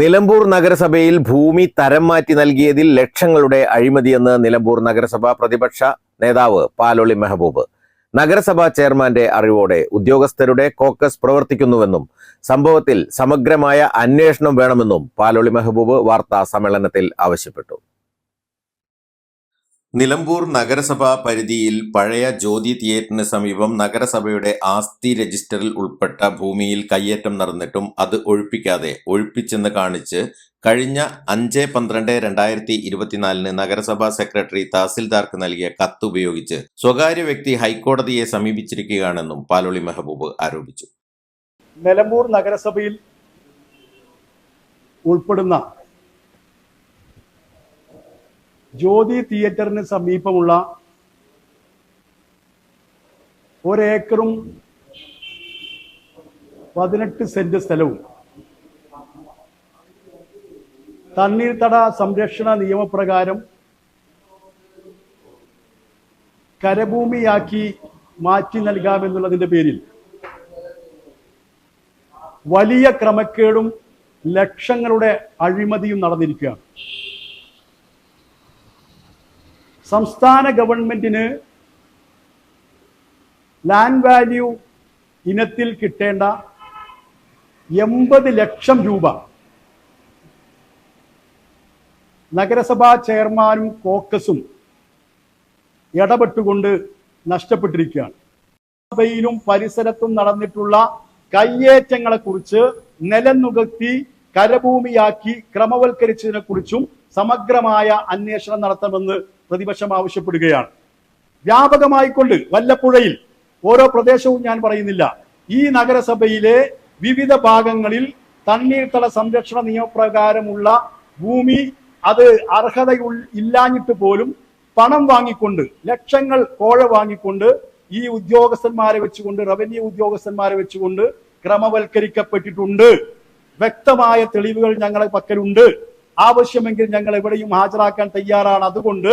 നിലമ്പൂർ നഗരസഭയിൽ ഭൂമി തരം മാറ്റി നൽകിയതിൽ ലക്ഷങ്ങളുടെ അഴിമതിയെന്ന് നിലമ്പൂർ നഗരസഭ പ്രതിപക്ഷ നേതാവ് പാലൊളി മെഹബൂബ്. നഗരസഭാ ചെയർമാന്റെ അറിവോടെ ഉദ്യോഗസ്ഥരുടെ കോക്കസ് പ്രവർത്തിക്കുന്നുവെന്നും സംഭവത്തിൽ സമഗ്രമായ അന്വേഷണം വേണമെന്നും പാലൊളി മെഹബൂബ് വാർത്താ സമ്മേളനത്തിൽ ആവശ്യപ്പെട്ടു. നിലമ്പൂർ നഗരസഭാ പരിധിയിൽ പഴയ ജ്യോതി തിയേറ്ററിന് സമീപം നഗരസഭയുടെ ആസ്തി രജിസ്റ്ററിൽ ഉൾപ്പെട്ട ഭൂമിയിൽ കയ്യേറ്റം നടന്നിട്ടും അത് ഒഴിപ്പിക്കാതെ ഒഴിപ്പിച്ചെന്ന് കാണിച്ച് കഴിഞ്ഞ അഞ്ച് പന്ത്രണ്ട് രണ്ടായിരത്തി ഇരുപത്തിനാലിന് നഗരസഭാ സെക്രട്ടറി തഹസിൽദാർക്ക് നൽകിയ കത്ത് ഉപയോഗിച്ച് സ്വകാര്യ വ്യക്തി ഹൈക്കോടതിയെ സമീപിച്ചിരിക്കുകയാണെന്നും പാലോളി മെഹബൂബ് ആരോപിച്ചു. നിലമ്പൂർ നഗരസഭയിൽ ഉൾപ്പെടുന്ന ജ്യോതി തിയേറ്ററിന് സമീപമുള്ള ഒരേക്കറും പതിനെട്ട് സെന്റ് സ്ഥലവും തണ്ണീർത്തട സംരക്ഷണ നിയമപ്രകാരം കരഭൂമിയാക്കി മാറ്റി നൽകാമെന്നുള്ളതിന്റെ പേരിൽ വലിയ ക്രമക്കേടും ലക്ഷങ്ങളുടെ അഴിമതിയും നടന്നിരിക്കുകയാണ്. സംസ്ഥാന ഗവൺമെന്റിന് ലാൻഡ് വാല്യൂ ഇനത്തിൽ കിട്ടേണ്ട എൺപത് ലക്ഷം രൂപ നഗരസഭാ ചെയർമാനും കോക്കസും ഇടപെട്ടുകൊണ്ട് നഷ്ടപ്പെട്ടിരിക്കുകയാണ്. സഭയിലും പരിസരത്തും നടന്നിട്ടുള്ള കയ്യേറ്റങ്ങളെ കുറിച്ച് നിലനുകത്തി കരഭൂമിയാക്കി ക്രമവൽക്കരിച്ചതിനെ കുറിച്ചും സമഗ്രമായ അന്വേഷണം നടത്തണമെന്ന് പ്രതിപക്ഷം ആവശ്യപ്പെടുകയാണ്. വ്യാപകമായിക്കൊണ്ട് വല്ലപ്പുഴയിൽ ഓരോ പ്രദേശവും ഞാൻ പറയുന്നില്ല. ഈ നഗരസഭയിലെ വിവിധ ഭാഗങ്ങളിൽ തണ്ണീർത്തട സംരക്ഷണ നിയമപ്രകാരമുള്ള ഭൂമി അത് അർഹത ഇല്ലാഞ്ഞിട്ട് പോലും പണം വാങ്ങിക്കൊണ്ട് ലക്ഷങ്ങൾ കോഴ വാങ്ങിക്കൊണ്ട് ഈ ഉദ്യോഗസ്ഥന്മാരെ വെച്ചുകൊണ്ട് റവന്യൂ ഉദ്യോഗസ്ഥന്മാരെ വെച്ചുകൊണ്ട് ക്രമവൽക്കരിക്കപ്പെട്ടിട്ടുണ്ട്. വ്യക്തമായ തെളിവുകൾ ഞങ്ങളെ പക്കലുണ്ട്. ആവശ്യമെങ്കിൽ ഞങ്ങൾ എവിടെയും ഹാജരാക്കാൻ തയ്യാറാണ്. അതുകൊണ്ട്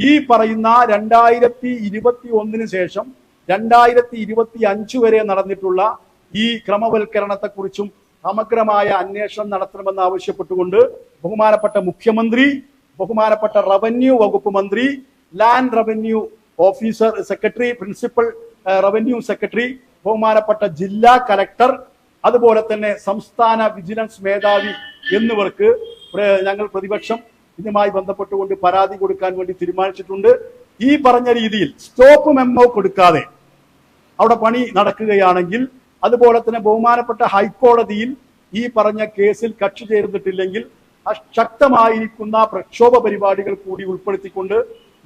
ഈ പറയുന്ന രണ്ടായിരത്തി ഇരുപത്തി ഒന്നിന് ശേഷം രണ്ടായിരത്തി ഇരുപത്തി അഞ്ച് വരെ നടന്നിട്ടുള്ള ഈ ക്രമവൽക്കരണത്തെക്കുറിച്ചും സമഗ്രമായ അന്വേഷണം നടത്തണമെന്ന് ആവശ്യപ്പെട്ടുകൊണ്ട് ബഹുമാനപ്പെട്ട മുഖ്യമന്ത്രി ബഹുമാനപ്പെട്ട റവന്യൂ വകുപ്പ് മന്ത്രി land revenue officer secretary principal revenue secretary ബഹുമാനപ്പെട്ട ജില്ലാ കലക്ടർ അതുപോലെ തന്നെ സംസ്ഥാന വിജിലൻസ് മേധാവി എന്നിവർക്ക് ഞങ്ങൾ പ്രതിപക്ഷം ഇതുമായി ബന്ധപ്പെട്ടുകൊണ്ട് പരാതി കൊടുക്കാൻ വേണ്ടി തീരുമാനിച്ചിട്ടുണ്ട്. ഈ പറഞ്ഞ രീതിയിൽ സ്റ്റോപ്പ് മെമ്മോ കൊടുക്കാതെ അവിടെ പണി നടക്കുകയാണെങ്കിൽ അതുപോലെ തന്നെ ബഹുമാനപ്പെട്ട ഹൈക്കോടതിയിൽ ഈ പറഞ്ഞ കേസിൽ കക്ഷി ചേർന്നിട്ടില്ലെങ്കിൽ ശക്തമായിരിക്കുന്ന പ്രക്ഷോഭ പരിപാടികൾ കൂടി ഉൾപ്പെടുത്തിക്കൊണ്ട്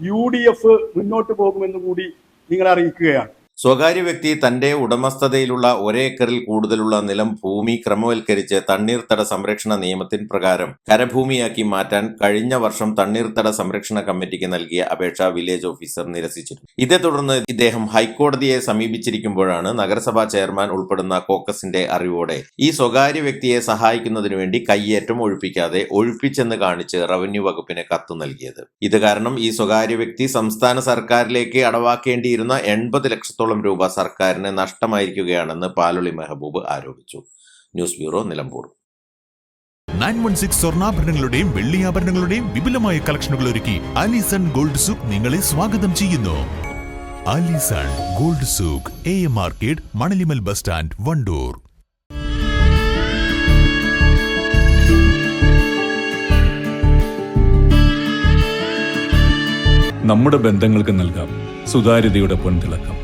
യു ഡി എഫ് മുന്നോട്ട് പോകുമെന്ന് കൂടി നിങ്ങളെ അറിയിക്കുകയാണ്. സ്വകാര്യ വ്യക്തി തന്റെ ഉടമസ്ഥതയിലുള്ള ഒരേക്കറിൽ കൂടുതലുള്ള നിലം ഭൂമി ക്രമവൽക്കരിച്ച് തണ്ണീർത്തട സംരക്ഷണ നിയമത്തിൻ പ്രകാരം കരഭൂമിയാക്കി മാറ്റാൻ കഴിഞ്ഞ വർഷം തണ്ണീർത്തട സംരക്ഷണ കമ്മിറ്റിക്ക് നൽകിയ അപേക്ഷ വില്ലേജ് ഓഫീസർ നിരസിച്ചിരുന്നു. ഇതേ തുടർന്ന് ഇദ്ദേഹം ഹൈക്കോടതിയെ സമീപിച്ചിരിക്കുമ്പോഴാണ് നഗരസഭാ ചെയർമാൻ ഉൾപ്പെടുന്ന കോക്കസിന്റെ അറിവോടെ ഈ സ്വകാര്യ വ്യക്തിയെ സഹായിക്കുന്നതിനു വേണ്ടി കയ്യേറ്റം ഒഴിപ്പിക്കാതെ ഒഴിപ്പിച്ചെന്ന് കാണിച്ച് റവന്യൂ വകുപ്പിന് കത്ത് നൽകിയത്. ഇത് കാരണം ഈ സ്വകാര്യ വ്യക്തി സംസ്ഥാന സർക്കാരിലേക്ക് അടവാക്കേണ്ടിയിരുന്ന എൺപത് ലക്ഷത്തോളം രൂപ സർക്കാരിന് നഷ്ടമായിരിക്കുകയാണെന്ന് പാലൊളി മെഹബൂബ് ആരോപിച്ചു. News bureau Nilambur. Nine one six സ്വർണാഭരണങ്ങളുടെയും വെള്ളിയാഭരണങ്ങളുടെയും വിപുലമായ കളക്ഷനുകൾ ഒരുക്കി അലിസൺ ഗോൾഡ് സൂക്ക് നിങ്ങളെ സ്വാഗതം ചെയ്യുന്നു. Alison gold souk A M market Manalimal bus stand Wandoor. നമ്മുടെ ബന്ധങ്ങൾക്ക് നൽകാം. സുതാര്യതയുടെ പൊൻതിളക്കം.